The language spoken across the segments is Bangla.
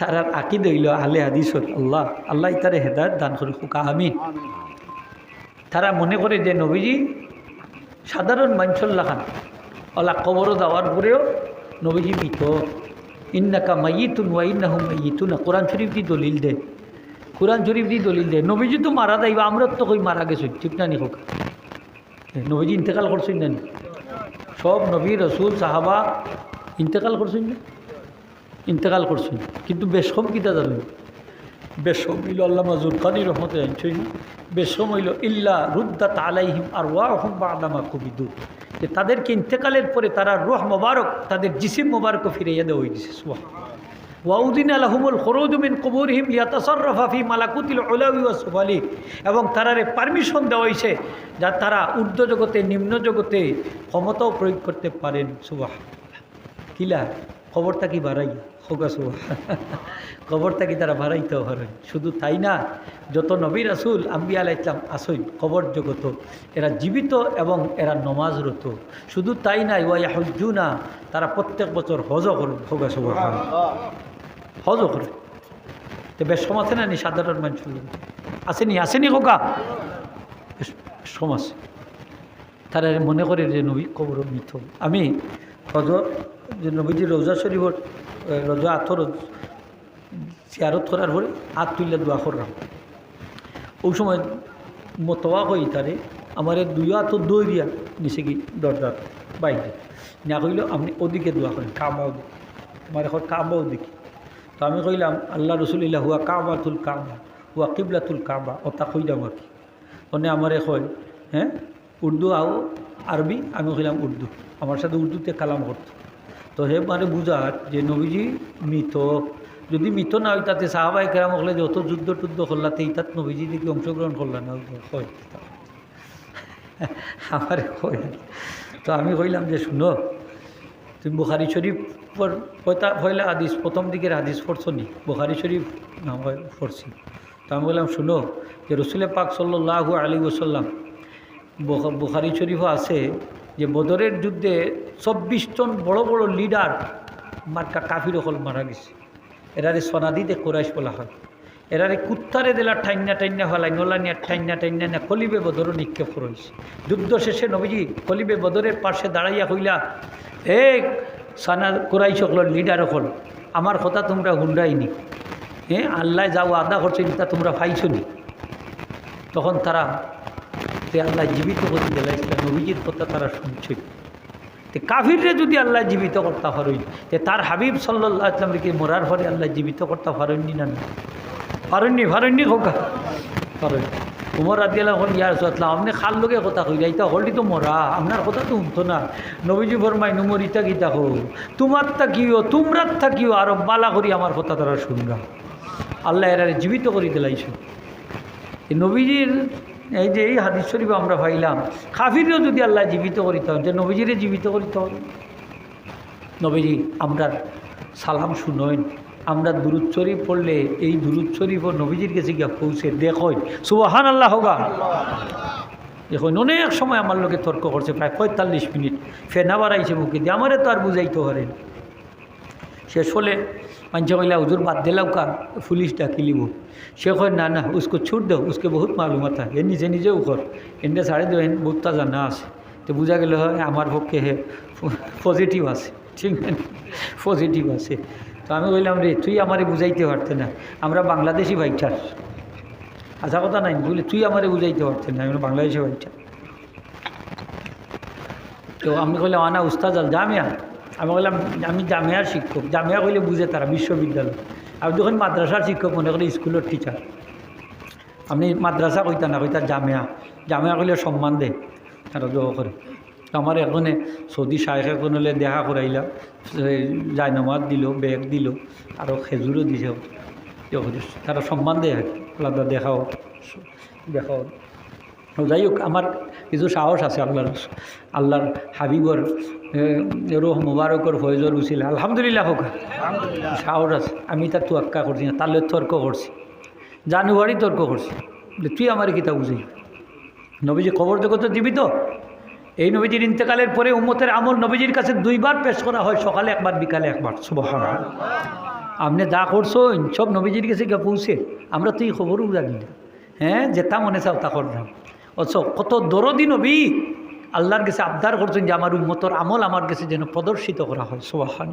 তারার আঁকি হইল আলে হাদিসর আল্লাহ আল্লাহ তারে হেদায়ত দান করে হুকা, আমিন। তারা মনে করে যে নবীজি সাধারণ মাঞ্চল্লা খান। ওলা কবরও দেওয়ার পরেও নবীজি মৃত। ইন্নাকা মাইতুন ওয়া ইন্নাহু মাইতুনা কোরআন শরীফ দি দলিল দে। কোরআন শরীফ দি দলিল দে। নবীজি তো মারা যাইবা, আমরা তো কই মারা গেছি, ঠিক না নি হোক? নবীজি ইন্তেকাল করছেন নি? সব নবী, রসুল, সাহাবা ইন্তেকাল করছেন না? ইন্তেকাল করছেন কিন্তু বেশম কিতা জানেন বেশম হইল আল্লাহ জুরখানি রহমতে আনছেন বেশম হইল, ইল্লা রুদ্দা তালাইহিম আর ওয়াহম বা আদামা কবিদু। যে তাদেরকে ইন্তেকালের পরে তারা রুহ মোবারক, তাদের জিসিম মোবারক ফিরাইয়া দেওয়া হয়েছে সুবাহ ওয়াউদ্দিন আলহমুল খরৌজমিন কবরহিম ইয়াতাসরফাফি মালাকুতিল ওলাউি ওয়া সুফালি এবং তারারে পারমিশন দেওয়া হয়েছে যা তারা ঊর্ধ্ব জগতে, নিম্ন জগতে ক্ষমতাও প্রয়োগ করতে পারেন সুবাহ কিলা? খবরটা কি বাড়াই হোকা সুবাহ খবরটা কি তারা বাড়াইতেও পারেন শুধু তাই না যত নবী রাসুল আম্বি আলাহ ইসলাম আসইন খবর জগত এরা জীবিত এবং এরা নমাজরত। শুধু তাই নাই ওয়া হজ্জুনা তারা প্রত্যেক বছর হজ করেন হোকা সুবাহ হজও করে। তো বেশ সমাজ না নি সাধারণ মানুষ আসেনি আসেনি কোকা সমাজ তারা মনে করে যে নবী কবর মিথ আমি রজ যে নবীজি রোজা শরীফর রোজা আথর চেয়ারত করার পরে হাত তুললে দোয়া করলাম ওই সময় মতোয়া কই তারে আমার দুই হাত দই দিয়া নিচে কি দরজার বাইরে না কইল আপনি ওদিকে দোয়া করেন কামাও দিকে আমার এখন কাবাও দেখি। তো আমি কইলাম, আল্লাহ রসুলিল্লাহ হুয়া কাবাতুল কাবা হুয়া কিবলাতুল কাবা ওটা কইলাম আর কি? মানে আমারে কয় হ্যাঁ উর্দু আও আরবি আমি কইলাম উর্দু আমার সাথে উর্দুতে কালাম করতো তো হে মানে বুঝার যে নবীজি মৃত। যদি মৃত না হয়, তাতে সাহাবাই কেরাম হলে যত যুদ্ধ টুদ্ধ করলাতে, তাত নবীজি দিকে অংশগ্রহণ করলাম হয় আমার তো আমি কইলাম যে, শুনো, তুমি বুখারি শরীফ পর- পয়তা, পয়লা হাদিস, প্রথম দিকের হাদিস পড়ছো নি? বুখারি শরীফ না হয় পড়ছি তো আমি বললাম, শুনো, যে রসুল পাক সাল্লাহ আলী ওসাল্লাম বুখা- বুখারি শরীফও আছে যে বদরের যুদ্ধে চব্বিশ জন বড় বড় লিডার মার্কা কাফির হল মারা গেছে। এরারে সনাদিতে কোরাইশ বলা হয়। এরারে কুত্তারে দিলা ঠাইনা টাইনা হলাই, নোলানিয়া ঠাইনা টাইনা না কলিবে বদরও নিক্ষেপ করেছে। যুদ্ধ শেষে নবীজি কলিবে বদরের পাশে দাঁড়াইয়া কইলা এ সানা কোরাই সকল লিডার হল, আমার কথা তোমরা হুন্ডাইনি। হ্যাঁ আল্লাহ যাও আদা করছে তা তোমরা পাইছো নি? তখন তারা তে আল্লাহ জীবিত করে দিলা ইসলাম নবীজির কথা তারা শুনছে। তে কাফিররে যদি আল্লাহ জীবিত করতে পারেন তে তার হাবিব সাল্লাহ ইসলামকে মরার পরে আল্লাহ জীবিত করতে পারেননি না পারেননি পারেননি খোকা পারেন উমর রাদিয়াল্লাহ হল ইয়ার সাতলাম আপনি খাল লোকে কথা কইলা, ইতা হলটি তো মরা আপনার কথা তো উঠতো না। নবীজি ফরমাই নুমর, ইতা গীতা হো? তোমার থাকিও তোমরার থাকিও আরও বালা করি আমার কথা তারা শুনগা। আল্লাহ এরা জীবিত করে দিলাইছো। নবীজির এই যে এই হাদিস শরীফ আমরা পাইলাম খাফিরেও যদি আল্লাহ জীবিত করিতে হয়, যে নবীজিরে জীবিত করিতে হবে নবীজি, আমরা সালাম শুনইন আমরা দুরুদ শরীফ পড়লে এই দুরুদ শরীফ ও নবীজির কাছে গিয়া পৌঁছে দেখইন সুবাহান আল্লাহ হোগা। দেখুন অনেক সময় আমার লোকে তর্ক করছে, প্রায় পঁয়তাল্লিশ মিনিট। ফেনা বাড়াইছে মুখে দিয়ে, আমারে তো আর বুঝাইতে পারেন শেষ হলে মানুষ কইলা হুজুর বাদ দিলাও কা ডাকি লিব সে কয় না না ছুট দাও উসকে বহুত মালুমাত হয় এ নিজে নিজেও কর এনে ছাড়ে দেও এন বহুতটা জানা আছে তো বোঝা গেল হয় আমার পক্ষে হে পজিটিভ আছে ঠিক না পজিটিভ আছে তো আমি বললাম রে তুই আমারে বুঝাইতে পারতে না আমরা বাংলাদেশি ভাইটার আশা কথা নাই বলে তুই আমারে বুঝাইতে পারতে না আমরা বাংলাদেশি ভাইটার তো আমি কইলাম আনা উস্তাদ আল জামিয়া আমি বললাম, আমি জামিয়ার শিক্ষক। জামিয়া কইলে বুঝে তারা, বিশ্ববিদ্যালয়। আমি যখন মাদ্রাসার শিক্ষক, মনে করি স্কুলের টিচার আপনি মাদ্রাসা কইতা না কইতা জামিয়া। জামিয়া কইলে সম্মান দে, তারা দোয়া করে। আমার এখানে সৌদি শাহেখ এখন হলে দেখা করাইলা জায়নামাজ দিল, ব্যাগ দিল আরও খেজুরও দিছে তারা সম্মান দেয়। আলাদা দেখাও দেখাও। যাই হোক, আমার কিছু সাহস আছে আল্লাহর আল্লাহর হাবিবর রোহ মুবারকর ফয়জর উচিল। আলহামদুলিল্লাহ হোক। সাহস আছে। আমি তার তুয়াক্কা করছি না তাহলে তর্ক করছি। জানুয়ারি তর্ক করছি। তুই আমার কিতা বুঝি নবীজি খবর জগতে জীবিত এই নবীজির ইন্তেকালের পরে উম্মতের আমল নবীজির কাছে দুইবার পেশ করা হয়, সকালে একবার, বিকালে একবার। সুবহান আপনি যা করছেন সব নবীজির কাছে গিয়ে পৌঁছে। আমরা তুই খবরও জানি না। হ্যাঁ যেটা মনে চাও তা করলাম। অথচ কত দরদি নবী আল্লাহর কাছে আবদার করছেন যে আমার উন্মতর আমল আমার কাছে যেন প্রদর্শিত করা হয় সোহান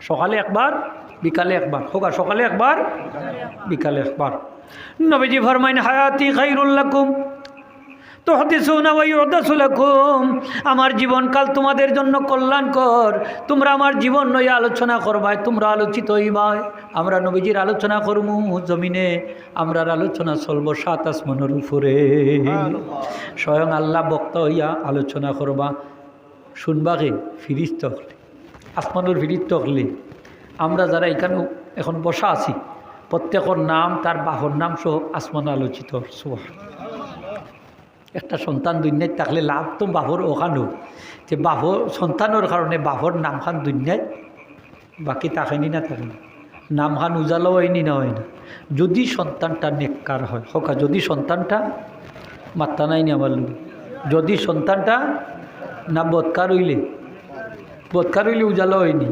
সকালে একবার, বিকালে একবার। হোক সকালে একবার, বিকালে একবার। নবীজি ফরমাইন, হায়াতি খাইরুল্লাকুম আমার জীবনকাল তোমাদের জন্য কল্যাণকর। তোমরা আমার জীবন নয় আলোচনা করবাই তোমরা আলোচিত হইবাই আমরা নবীজির আলোচনা করমু জমিনে। আমরার আলোচনা চলব সাত আসমানের উপরে। স্বয়ং আল্লাহ বক্তা হইয়া আলোচনা করবা। শুনবা কে? ফিরিস্ত হলে। আসমানুর ফিরিস্ত হলে। আমরা যারা এখানে এখন বসা আছি প্রত্যেকের নাম তার বাহর নাম সহ আসমান আলোচিত। সোহা একটা সন্তান দুনিয়ায় থাকলে লাভ তো বাহর ওখানেও যে বাহর সন্তানের কারণে বাহর নামখান দুনিয়ায় বাকি তাকেনি না থাকে নামখান উজালাও হয়নি না হয় না? যদি সন্তানটা নেককার হয়, হোকা যদি সন্তানটা মাত্তা নাই নি আমার যদি সন্তানটা না বৎকার হইলে বৎকার হইলে উজালা হয়নি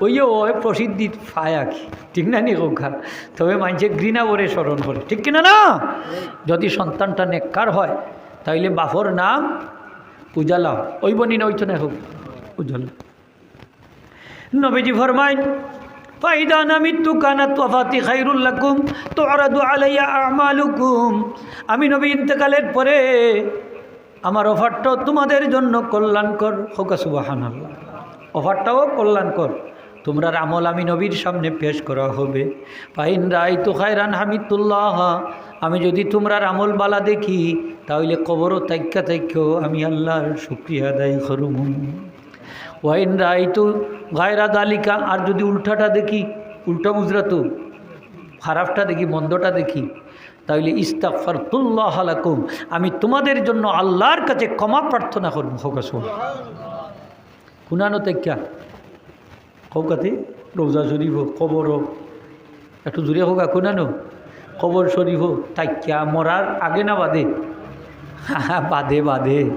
ওই যে ওই প্রসিদ্ধি পায় আর কি ঠিক না নি হোকা তবে মানুষে ঘৃণা করে স্মরণ করে ঠিক কিনা না? যদি সন্তানটা নেককার হয় তাইলে বাপর নাম উজালা ওই বনি না ওইতো না হোক উজালা নবীজি ফরমাইন, ফাইদা নামিত্তু কানাত ওয়াফাতি খাইরুল লাকুম, তুআরাদু আলাইয়া আমালুকুম। আমি নবী ইন্তেকালের পরে আমার অফারটাও তোমাদের জন্য কল্যাণকর। হোক সুবহানাল্লাহ। অফারটাও কল্যাণকর। তোমরা আমল আমি নবীর সামনে পেশ করা হবে। পাইন রাই তো খায়রান হামিদুল্লাহ, আমি যদি তোমরার আমল বালা দেখি, তাহলে কবরও তাইক্যা তাইক্য আমি আল্লাহর শুক্রিয়া আদায় করুম। ওয়াইন রাই তো গায়রা দালিকা, আর যদি উল্টাটা দেখি, উল্টা মুজরা তো খারাপটা দেখি, মন্দটা দেখি, তাহলে ইস্তাকফার তুল্লাহ আলাকুম আমি তোমাদের জন্য আল্লাহর কাছে ক্ষমা প্রার্থনা করব। হোকাস কুনানো তাইক্যা কৌকাতে রোজা শরীফ হোক কবর হোক একটু জুড়ে হোক কুনানো কবর শরীফ হোক তাইক্যা মরার আগে না বাদে। বাদে বাদে।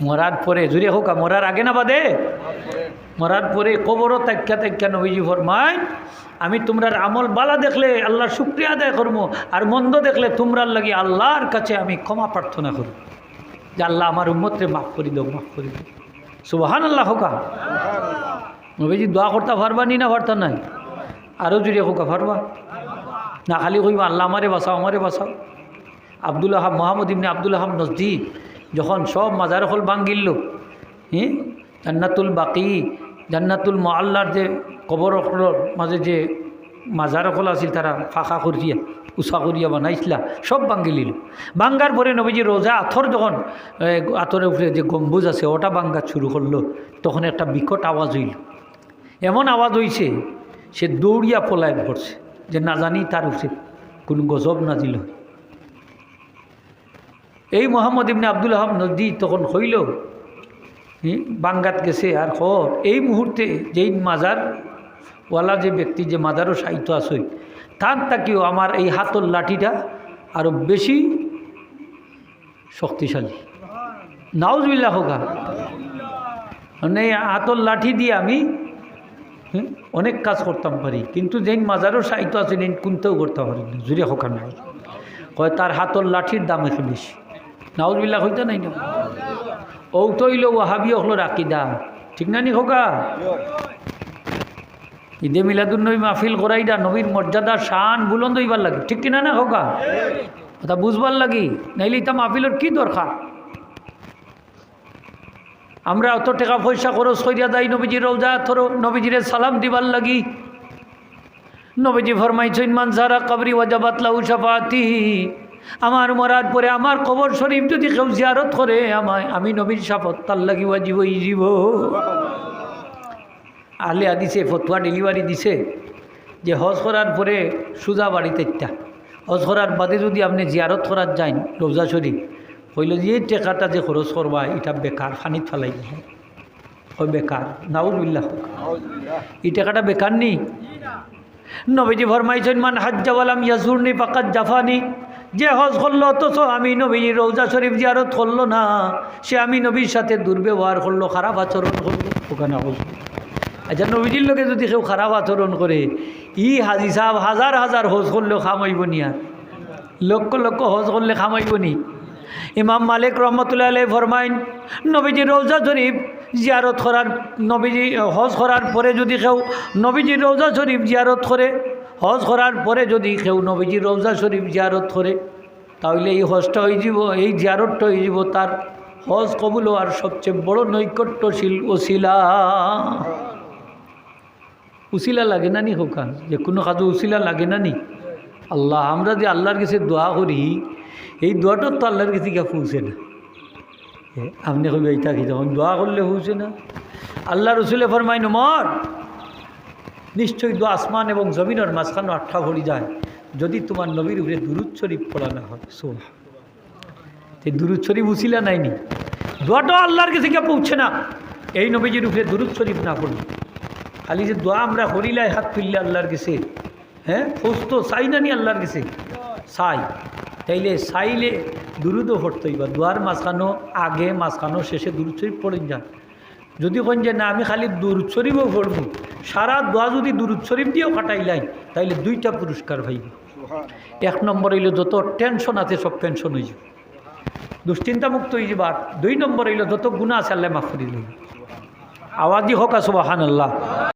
মরার পরে জুড়ে হোক মরার আগে না বাদে। মরার পরে কবরও তাক্যা তাক্যা নবীজি ফরমায় আমি তোমরার আমল বালা দেখলে আল্লাহর শুক্রিয়া আদায় করব আর মন্দ দেখলে তোমরার লাগে আল্লাহর কাছে আমি ক্ষমা প্রার্থনা করব যে আল্লাহ আমার উম্মতরে মাফ করি দাও মাফ করি দাও সুবাহান আল্লাহ হোকা নবীজি দোয়া করতে পারবা নি না পারতা নাই? আরও জুড়ে হোকা পারবা না খালি কইবা আল্লাহ আমারে বাঁচাও আমারে বাঁচাও। আব্দুল আহাব মোহাম্মদ ইবনে আব্দুল আহাব নজদিক যখন সব মাজার হল ভাঙ্গিল হ্যাঁ জান্নাতুল বাকি জান্নাতুল মোয়াল্লার যে কবরর মাঝে যে মাজার হল আছিল তারা ফাঁকা করিয়া উষা করিয়া বানাইছিলা সব ভাঙ্গি লিল ভাঙ্গার পরে নবীজি রোজা আথর যখন এ, আথরের উপরে যে গম্বুজ আছে ওটা ভাঙ্গা শুরু করল তখন একটা বিকট আওয়াজ হইল। এমন আওয়াজ হইছে, সে দৌড়িয়া পলায় পড়ছে যে না জানি তার উপরে কোনো গজব না দিল এই মোহাম্মদ ইবনে আবদুল আহাব নদী তখন হইল বাঙ্গাত গেছে, আর হ এই মুহূর্তে যেই মাজার ওয়ালা যে ব্যক্তি, যে মাজারও সাহিত্য আছে, তার তাকেও আমার এই হাতর লাঠিটা আরও বেশি শক্তিশালী। নাউজবিল্লা হোকা মানে হাতর লাঠি দিয়ে আমি অনেক কাজ করতাম পারি, কিন্তু যেই মাজারও সাহিত্য আছে নেই কোনতেও করতে পারি না, জুড়ে হোকা নাই কয় তার হাতর লাঠির দাম একটু বেশি। নাউজবিল্লা হইতে নাই না? ও তো হইল ওহাবি হলো রাকিদা ঠিক না নি হোকা ঈদে মিলাদুল নবী মাহফিল করাই দা নবীর মর্যাদা, শান বুলন্দ হইবার লাগে। ঠিক কিনা না হোকা ওটা বুঝবার লাগি, নাইলে ইতা মাহফিলের কি দরকার? আমরা অত টাকা পয়সা খরচ করিয়া দাই নবীজির রোজা থরো নবীজিরে সালাম দিবার লাগি। নবীজি ফরমাইছেন মানসারা কবরি ওয়াজাবাত লাউ শাফাতি আমার মরার পরে আমার কবর শরীফ যদি কেউ জিয়ারত করে আমায়, আমি নবীর শাপত তার লাগি ওয়াজিব জীব আলে দিছে ফতুয়া ডেলিভারি দিছে যে হজ করার পরে সুজা বাড়িতে হজ করার বাদে যদি আপনি জিয়ারত করার যান রোজা শরীফ হইল যে এই টেকাটা যে খরচ করবা এটা বেকার ফানিত ফেলাই দিল হয় বেকার নাউজবিল্লাহ। এই টাকাটা বেকার নেই নবীজি ফরমাইছেন মান হাজ্জাওয়ালাম ইয়াজুরনি পাকাত জাফানি। যে হজ করল অথচ আমি নবীজি রৌজা শরীফ জিয়ারত করল না। সে আমি নবীর সাথে দুর্ব্যবহার করল খারাপ আচরণ করল। ওখানে আচ্ছা নবীজির লোকে যদি কেউ খারাপ আচরণ করে ই হাজি সাহেব হাজার হাজার হজ করলেও খামাইব নিয়া লক্ষ লক্ষ হজ করলে খামাইব নি? ইমাম মালিক রহমতুল্লাহ আলাই ফরমাইন, নবীজি রৌজা শরীফ জিয়ারত করার, নবীজি হজ করার পরে যদি কেউ নবীজি রৌজা শরীফ জিয়ারত করে, হজ করার পরে যদি কেউ নবীজি রৌজা শরীফ জিয়ারত করে, তাহলে এই হজটা হয়ে যাব, এই জিয়ারতটা হয়ে যাব তার হজ কবুল আর সবচেয়ে বড় নৈকট্যশীল ওসিলা। উসিলা লাগে না নি হোকা যে কোনো কাজে উসিলা লাগে না নি? আল্লাহ, আমরা যে আল্লাহর কাছে দোয়া করি এই দোয়াটার তো আল্লাহর কাছে গিয়ে পৌঁছে না। আপনি কবি এইটা কি তখন দোয়া করলে পৌঁছে না? আল্লাহ রসুলে ফরমাইন মর নিশ্চয়ই দোয়া আসমান এবং জমিনের মাঝখানে আটটা ভরি যায়। যদি তোমার নবীর উপরে দুরুদ শরীফ পড়া না হয় সোহা সেই দুরুদ শরীফ উসিলা নাইনি দোয়াটাও আল্লাহর কাছে গিয়ে পৌঁছে না। এই নবীজির উপরে দুরুদ শরীফ না পড়লে খালি যে দোয়া আমরা হরিলাই হাত তুললে আল্লাহর কাছে হ্যাঁ পোস্ত চাই না নি আল্লাহর কাছে চাই। তাইলে চাইলে দুরুদও পড়তেই বা দোয়ার মাঝখানো আগে মাঝখানো শেষে দুরুদ শরীফ পড়েন যান। যদি কোন যে না আমি খালি দুরুদ শরীফও পড়ব সারা দোয়া যদি দুরুদ শরীফ দিয়েও কাটাইলাই তাইলে দুইটা পুরস্কার ভাইব। এক নম্বর হইল যত টেনশন আছে সব টেনশন হয়ে যাবে দুশ্চিন্তা মুক্ত হয়ে যাবার দুই নম্বর হইল যত গুণা আছে আল্লাহ মাফ করে লইব আওয়াজি হোক আসবাহান আল্লাহ